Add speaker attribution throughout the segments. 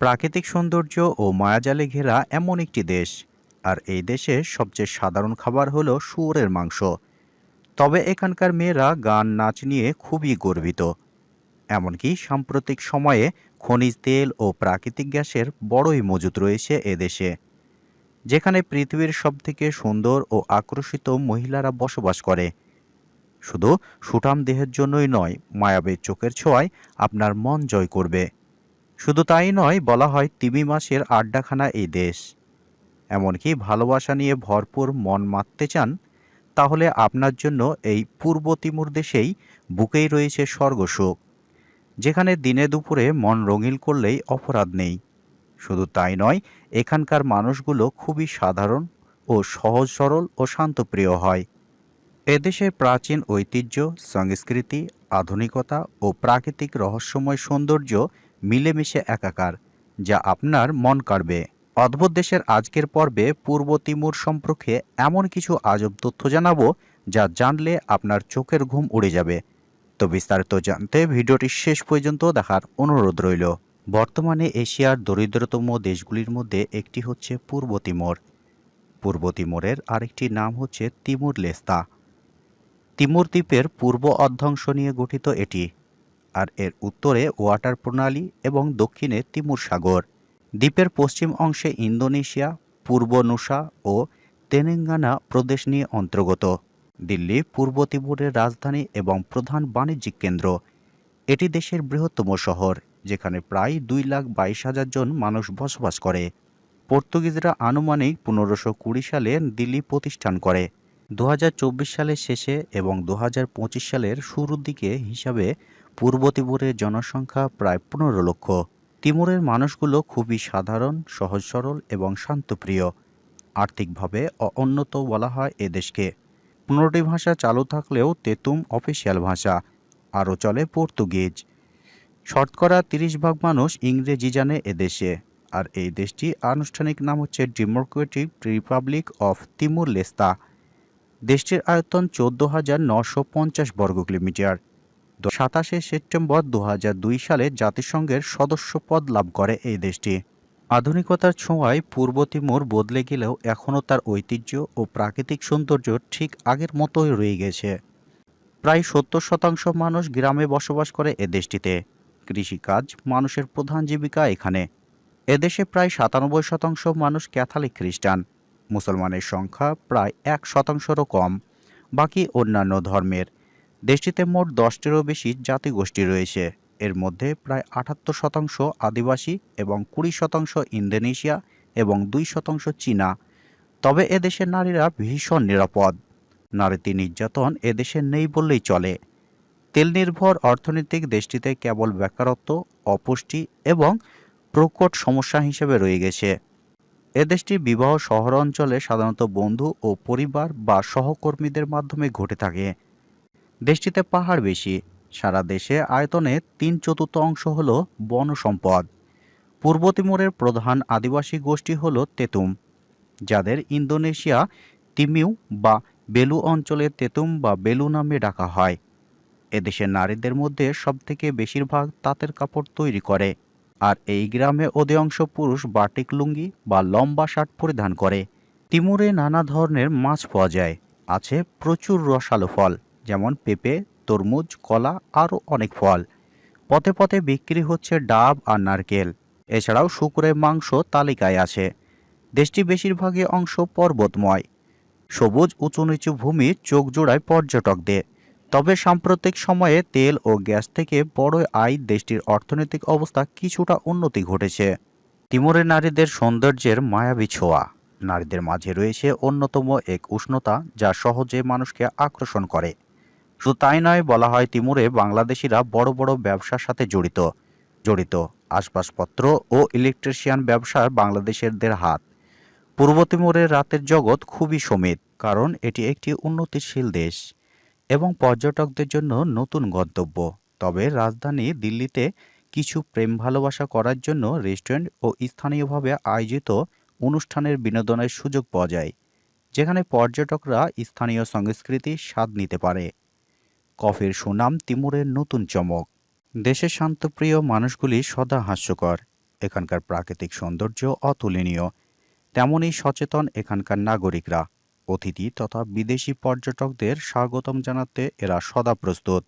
Speaker 1: প্রাকৃতিক সৌন্দর্য ও মায়াজালে ঘেরা এমন একটি দেশ। আর এই দেশের সবচেয়ে সাধারণ খাবার হলো শুয়োরের মাংস। তবে এখানকার মেয়েরা গান নাচ নিয়ে খুবই গর্বিত। এমনকি সাম্প্রতিক সময়ে খনিজ তেল ও প্রাকৃতিক গ্যাসের বড়ই মজুত রয়েছে এদেশে যেখানে পৃথিবীর সবথেকে সুন্দর ও আকর্ষিত মহিলারা বসবাস করে। শুধু সুঠাম দেহের জন্যই নয়, মায়াবী চোখের ছোঁয়ায় আপনার মন জয় করবে। শুধু তাই নয়, বলা হয় তিমি মাসের আড্ডাখানা এই দেশ। এমনকি ভালোবাসা নিয়ে ভরপুর মন মারতে চান, তাহলে আপনার জন্য এই পূর্ব তিমুর দেশেই বুকেই রয়েছে স্বর্গসুখ, যেখানে দিনে দুপুরে মন রঙিন করলেই অপরাধ নেই। শুধু তাই নয়, এখানকার মানুষগুলো খুবই সাধারণ ও সহজ সরল ও শান্তপ্রিয় হয়। এদেশের প্রাচীন ঐতিহ্য, সংস্কৃতি, আধুনিকতা ও প্রাকৃতিক রহস্যময় সৌন্দর্য মিলেমিশে একাকার, যা আপনার মন কাড়বে। অদ্ভুত দেশের আজকের পর্বে পূর্ব তিমুর সম্পর্কে এমন কিছু আজব তথ্য জানাব, যা জানলে আপনার চোখের ঘুম উড়ে যাবে। তো বিস্তারিত জানতে ভিডিওটি শেষ পর্যন্ত দেখার অনুরোধ রইল। বর্তমানে এশিয়ার দরিদ্রতম দেশগুলির মধ্যে একটি হচ্ছে পূর্ব তিমোর। পূর্ব তিমোরের আরেকটি নাম হচ্ছে তিমুর লেস্তা তিমুর দ্বীপের পূর্ব অর্ধাংশ নিয়ে গঠিত এটি। আর এর উত্তরে ওয়াটার প্রণালী এবং দক্ষিণে তিমুর সাগর। দ্বীপের পশ্চিম অংশে ইন্দোনেশিয়া, পূর্ব নুসা ও তেলেঙ্গানা প্রদেশ নিয়ে অন্তর্গত। দিল্লি, পূর্ব তিমুরের রাজধানী এবং প্রধান বাণিজ্যিক কেন্দ্র। এটি দেশের বৃহত্তম শহর, যেখানে প্রায় দুই লাখ বাইশ হাজার জন মানুষ বসবাস করে। পর্তুগিজরা আনুমানিক পনেরোশো কুড়ি সালে দিল্লি প্রতিষ্ঠান করে। দু হাজার চব্বিশ সালের শেষে এবং দু হাজার পঁচিশ সালের শুরুর দিকে হিসাবে পূর্ব তিমুরের জনসংখ্যা প্রায় পনেরো লক্ষ। তিমুরের মানুষগুলো খুবই সাধারণ, সহজ সরল এবং শান্তপ্রিয়। আর্থিকভাবে অউন্নত বলা হয় এ দেশকে। পনেরোটি ভাষা চালু থাকলেও তেতুম অফিসিয়াল ভাষা, আরও চলে পর্তুগিজ। শতকরা তিরিশ ভাগ মানুষ ইংরেজি জানে এদেশে আর এই দেশটি আনুষ্ঠানিক নাম হচ্ছে democratic republic of Timor Leste দেশটির আয়তন চোদ্দ হাজার নশো পঞ্চাশ বর্গ কিলোমিটার সাতাশে সেপ্টেম্বর দু সালে জাতিসংঘের সদস্য পদ লাভ করে এই দেশটি। আধুনিকতার ছোঁয়ায় পূর্ব তিমুর বদলে গেলেও এখনও তার ঐতিহ্য ও প্রাকৃতিক সৌন্দর্য ঠিক আগের মতোই রয়ে গেছে। প্রায় সত্তর শতাংশ মানুষ গ্রামে বসবাস করে এ দেশটিতে। কৃষিকাজ মানুষের প্রধান জীবিকা এখানে। এদেশে প্রায় সাতানব্বই শতাংশ মানুষ ক্যাথলিক খ্রিস্টান। মুসলমানের সংখ্যা প্রায় এক শতাংশেরও কম। বাকি অন্যান্য ধর্মের দেশটিতে মোট দশটিরও বেশি জাতিগোষ্ঠী রয়েছে। এর মধ্যে প্রায় আটাত্তর শতাংশ আদিবাসী এবং কুড়ি শতাংশ ইন্দোনেশিয়া এবং দুই শতাংশ চীনা। তবে এদেশের নারীরা ভীষণ নিরাপদ। নারীতি নির্যাতন এদেশে নেই বললেই চলে। তেল নির্ভর অর্থনৈতিক দেশটিতে কেবল বেকারত্ব, অপুষ্টি এবং প্রকট সমস্যা হিসেবে রয়ে গেছে। এ দেশটি বিবাহ শহর অঞ্চলে সাধারণত বন্ধু ও পরিবার বা সহকর্মীদের মাধ্যমে ঘটে থাকে। দেশটিতে পাহাড় বেশি, সারা দেশে আয়তনে তিন চতুর্থ অংশ হল বন সম্পদ পূর্ব তিমুরের প্রধান আদিবাসী গোষ্ঠী হল তেতুম, যাদের ইন্দোনেশিয়া তিমিউ বা বেলু অঞ্চলে তেতুম বা বেলু নামে ডাকা হয়। এদেশের নারীদের মধ্যে সবথেকে বেশিরভাগ তাঁতের কাপড় তৈরি করে, আর এই গ্রামে অধিকাংশ পুরুষ বাটিক লুঙ্গি বা লম্বা শার্ট পরিধান করে। তিমুরে নানা ধরনের মাছ পাওয়া যায়, আছে প্রচুর রসালো ফল। যেমন পেঁপে, তরমুজ, কলা, আরও অনেক ফল। পথে পথে বিক্রি হচ্ছে ডাব আর নারকেল। এছাড়াও শুকুরের মাংস তালিকায় আছে। দেশটি বেশিরভাগই অংশ পর্বতময়। সবুজ উঁচু নিচু ভূমি চোখ জোড়ায় পর্যটকদের। তবে সাম্প্রতিক সময়ে তেল ও গ্যাস থেকে বড় আয় দেশটির অর্থনৈতিক অবস্থা কিছুটা উন্নতি ঘটেছে। তিমুরের নারীদের সৌন্দর্যের মায়াবী ছোঁয়া। নারীদের মাঝে রয়েছে অন্যতম এক উষ্ণতা যা সহজে মানুষকে আকর্ষণ করে। শুধু তাই নয়, বলা হয় তিমুরে বাংলাদেশিরা বড় বড় ব্যবসার সাথে জড়িত। জড়িত আসবাসপত্র ও ইলেকট্রিশিয়ান ব্যবসার বাংলাদেশেরদের হাত। পূর্ব তিমুরের রাতের জগৎ খুবই সমিত, কারণ এটি একটি উন্নতিশীল দেশ এবং পর্যটকদের জন্য নতুন গন্তব্য। তবে রাজধানী দিল্লিতে কিছু প্রেম ভালোবাসা করার জন্য রেস্টুরেন্ট ও স্থানীয়ভাবে আয়োজিত অনুষ্ঠানের বিনোদনের সুযোগ পাওয়া যায়, যেখানে পর্যটকরা স্থানীয় সংস্কৃতির স্বাদ নিতে পারে। কফির সুনাম তিমুরের নতুন চমক। দেশের শান্তপ্রিয় মানুষগুলি সদা হাস্যকর। এখানকার প্রাকৃতিক সৌন্দর্য অতুলনীয়। তেমনই সচেতন এখানকার নাগরিকরা। অতিথি তথা বিদেশি পর্যটকদের স্বাগতম জানাতে এরা সদা প্রস্তুত।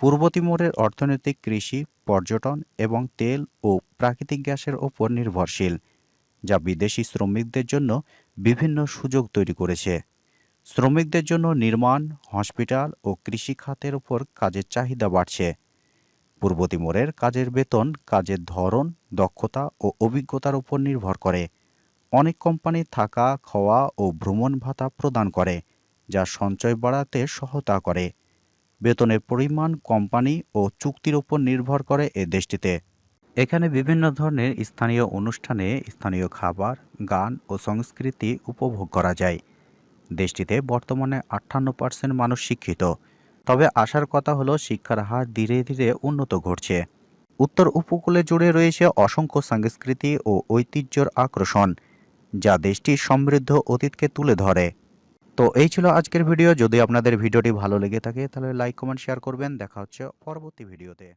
Speaker 1: পূর্ব তিমুরের অর্থনৈতিক কৃষি, পর্যটন এবং তেল ও প্রাকৃতিক গ্যাসের ওপর নির্ভরশীল, যা বিদেশি শ্রমিকদের জন্য বিভিন্ন সুযোগ তৈরি করেছে। শ্রমিকদের জন্য নির্মাণ, হসপিটাল ও কৃষি খাতের উপর কাজের চাহিদা বাড়ছে। পূর্ব তিমোরের কাজের বেতন, কাজের ধরন, দক্ষতা ও অভিজ্ঞতার উপর নির্ভর করে। অনেক কোম্পানি থাকা, খাওয়া ও ভ্রমণ ভাতা প্রদান করে, যা সঞ্চয় বাড়াতে সহায়তা করে। বেতনের পরিমাণ কোম্পানি ও চুক্তির উপর নির্ভর করে এ দেশটিতে। এখানে বিভিন্ন ধরনের স্থানীয় অনুষ্ঠানে স্থানীয় খাবার, গান ও সংস্কৃতি উপভোগ করা যায়। দেশটিতে বর্তমানে আটান্ন পার্সেন্ট মানুষ শিক্ষিত। তবে আসার কথা হলো, শিক্ষার হার ধীরে ধীরে উন্নত ঘটছে। উত্তর উপকূলে জুড়ে রয়েছে অসংখ্য সংস্কৃতি ও ঐতিহ্যর আকর্ষণ, যা দেশটির সমৃদ্ধ অতীতকে তুলে ধরে। তো এই ছিল আজকের ভিডিও। যদি আপনাদের ভিডিওটি ভালো লেগে থাকে, তাহলে লাইক, কমেন্ট, শেয়ার করবেন। দেখা হচ্ছে পরবর্তী ভিডিওতে।